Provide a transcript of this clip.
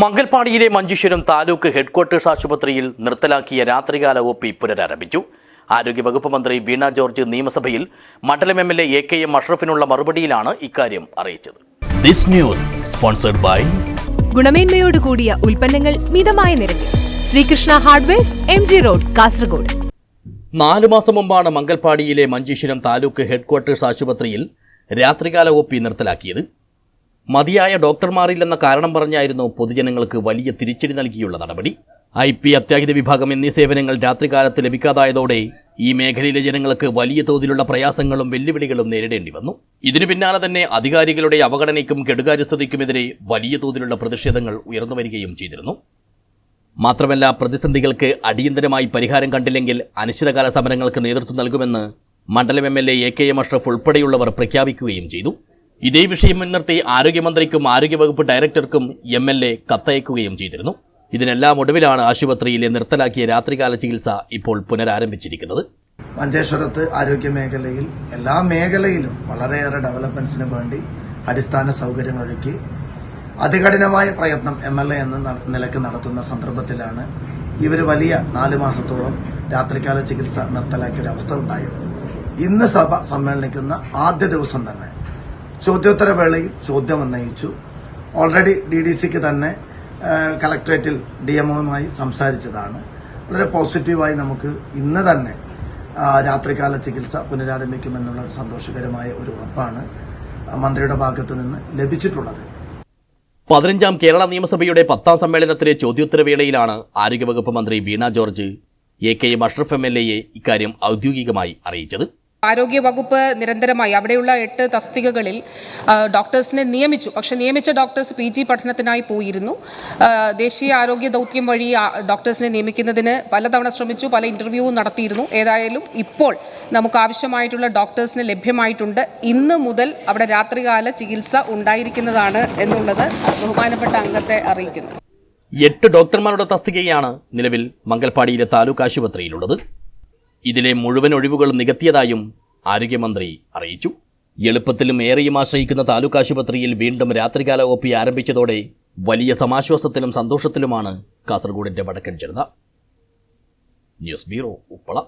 മംഗൽപാടിയിലെ Manjeshwaram taluk headquarters ആശുപത്രിയിൽ നിർത്തലാക്കിയ രാത്രികാല O P പുനരാരംഭിച്ചു. ആരോഗ്യവകുപ്പ് മന്ത്രി വീണ ജോർജ് നിയമസഭയിൽ മണ്ഡലം M L A K M അഷ്റഫിനുള്ള മറുപടിയിലാണ് ഇക്കാര്യം അറിയിച്ചത്. ദിസ് ന്യൂസ് സ്പോൺസർഡ് ബൈ ഗുണമേന്മയോട് കൂടിയ ഉൽപ്പന്നങ്ങൾ മിതമായ നിരക്കിൽ. Sreekrishna hardwares M G road Kasaragod. നാലു മാസം മുമ്പാണ് മംഗൽപാടിയിലെ മഞ്ചേശ്വരം താലൂക്ക് ഹെഡ്ക്വാർട്ടേഴ്സ് ആശുപത്രിയിൽ രാത്രികാല ഒ പി നിർത്തലാക്കിയത്. മതിയായ ഡോക്ടർമാരില്ലെന്ന കാരണം പറഞ്ഞായിരുന്നു പൊതുജനങ്ങൾക്ക് വലിയ തിരിച്ചടി നൽകിയുള്ള നടപടി. ഐ പി അത്യാഹിത വിഭാഗം എന്നീ സേവനങ്ങൾ രാത്രികാലത്ത് ലഭിക്കാതായതോടെ ഈ മേഖലയിലെ ജനങ്ങൾക്ക് വലിയ തോതിലുള്ള പ്രയാസങ്ങളും വെല്ലുവിളികളും നേരിടേണ്ടി വന്നു. ഇതിനു പിന്നാലെ തന്നെ അധികാരികളുടെ അവഗണനയ്ക്കും കെടുകാര്യസ്ഥതയ്ക്കുമെതിരെ വലിയ തോതിലുള്ള പ്രതിഷേധങ്ങൾ ഉയർന്നു വരികയും ചെയ്തിരുന്നു. മാത്രമല്ല പ്രതിസന്ധികൾക്ക് അടിയന്തരമായി പരിഹാരം കണ്ടില്ലെങ്കിൽ അനിശ്ചിതകാല സമരങ്ങൾക്ക് നേതൃത്വം നൽകുമെന്ന് മണ്ഡലം M L A K M Ashraf ഉൾപ്പെടെയുള്ളവർ പ്രഖ്യാപിക്കുകയും ചെയ്തു. ഇതേ വിഷയം മുൻനിർത്തി ആരോഗ്യമന്ത്രിക്കും ആരോഗ്യവകുപ്പ് ഡയറക്ടർക്കും എം എൽ എ കത്തയക്കുകയും ചെയ്തിരുന്നു. ഇതിനെല്ലാം ഒടുവിലാണ് ആശുപത്രിയിലെ നിർത്തലാക്കിയ രാത്രികാല ചികിത്സ ഇപ്പോൾ പുനരാരംഭിച്ചിരിക്കുന്നത്. മഞ്ചേശ്വരത്ത് ആരോഗ്യ മേഖലയിൽ എല്ലാ മേഖലയിലും വളരെയേറെ ഡെവലപ്മെന്റ്സിന് വേണ്ടി അടിസ്ഥാന സൗകര്യങ്ങൾ ഒരുക്കി. അതികഠിനമായ പ്രയത്നം എം എൽ എ എന്ന നിലയ്ക്ക് നടത്തുന്ന സന്ദർഭത്തിലാണ് ഇവർ വലിയ നാല് മാസത്തോളം രാത്രികാല ചികിത്സ നിർത്തലാക്കിയ ഒരു അവസ്ഥ ഉണ്ടായത്. ഇന്ന് സഭ സമ്മേളനിക്കുന്ന ആദ്യ ദിവസം തന്നെ ചോദ്യോത്തരവേളയിൽ ചോദ്യം ഉന്നയിച്ചു. ഓൾറെഡി ഡി ഡി സിക്ക് തന്നെ കളക്ട്രേറ്റിൽ ഡി എംഒയുമായി സംസാരിച്ചതാണ്. വളരെ പോസിറ്റീവായി നമുക്ക് ഇന്ന് തന്നെ രാത്രികാല ചികിത്സ പുനരാരംഭിക്കുമെന്നുള്ള സന്തോഷകരമായ ഒരു ഉറപ്പാണ് മന്ത്രിയുടെ ഭാഗത്ത് നിന്ന് ലഭിച്ചിട്ടുള്ളത്. പതിനഞ്ചാം കേരള നിയമസഭയുടെ പത്താം സമ്മേളനത്തിലെ ചോദ്യോത്തരവേളയിലാണ് ആരോഗ്യവകുപ്പ് മന്ത്രി Veena George A K M Ashraf M L എയെ ഇക്കാര്യം ഔദ്യോഗികമായി അറിയിച്ചത്. ആരോഗ്യവകുപ്പ് നിരന്തരമായി അവിടെയുള്ള എട്ട് തസ്തികകളിൽ ഡോക്ടേഴ്സിനെ നിയമിച്ചു. പക്ഷേ നിയമിച്ച ഡോക്ടേഴ്സ് പി ജി പഠനത്തിനായി പോയിരുന്നു. ദേശീയ ആരോഗ്യ ദൗത്യം വഴി ഡോക്ടേഴ്സിനെ നിയമിക്കുന്നതിന് പലതവണ ശ്രമിച്ചു പല ഇന്റർവ്യൂവും നടത്തിയിരുന്നു. ഏതായാലും ഇപ്പോൾ നമുക്ക് ആവശ്യമായിട്ടുള്ള ഡോക്ടേഴ്സിന് ലഭ്യമായിട്ടുണ്ട്. ഇന്ന് മുതൽ അവിടെ രാത്രികാല ചികിത്സ ഉണ്ടായിരിക്കുന്നതാണ് എന്നുള്ളത് ബഹുമാനപ്പെട്ട അംഗത്തെ അറിയിക്കുന്നു. എട്ട് ഡോക്ടർമാരുടെ തസ്തികയാണ് നിലവിൽ മംഗൽപാടിയിലെ താലൂക്ക് ആശുപത്രിയിലുള്ളത്. ഇതിലെ മുഴുവൻ ഒഴിവുകളും നികത്തിയതായും ആരോഗ്യമന്ത്രി അറിയിച്ചു. എളുപ്പത്തിലും ഏറെയും ആശ്രയിക്കുന്ന താലൂക്ക് ആശുപത്രിയിൽ വീണ്ടും രാത്രികാല ഒ പി ആരംഭിച്ചതോടെ വലിയ സമാശ്വാസത്തിലും സന്തോഷത്തിലുമാണ് കാസർഗോഡിന്റെ വടക്കൻ ജനത. News bureau Uppala.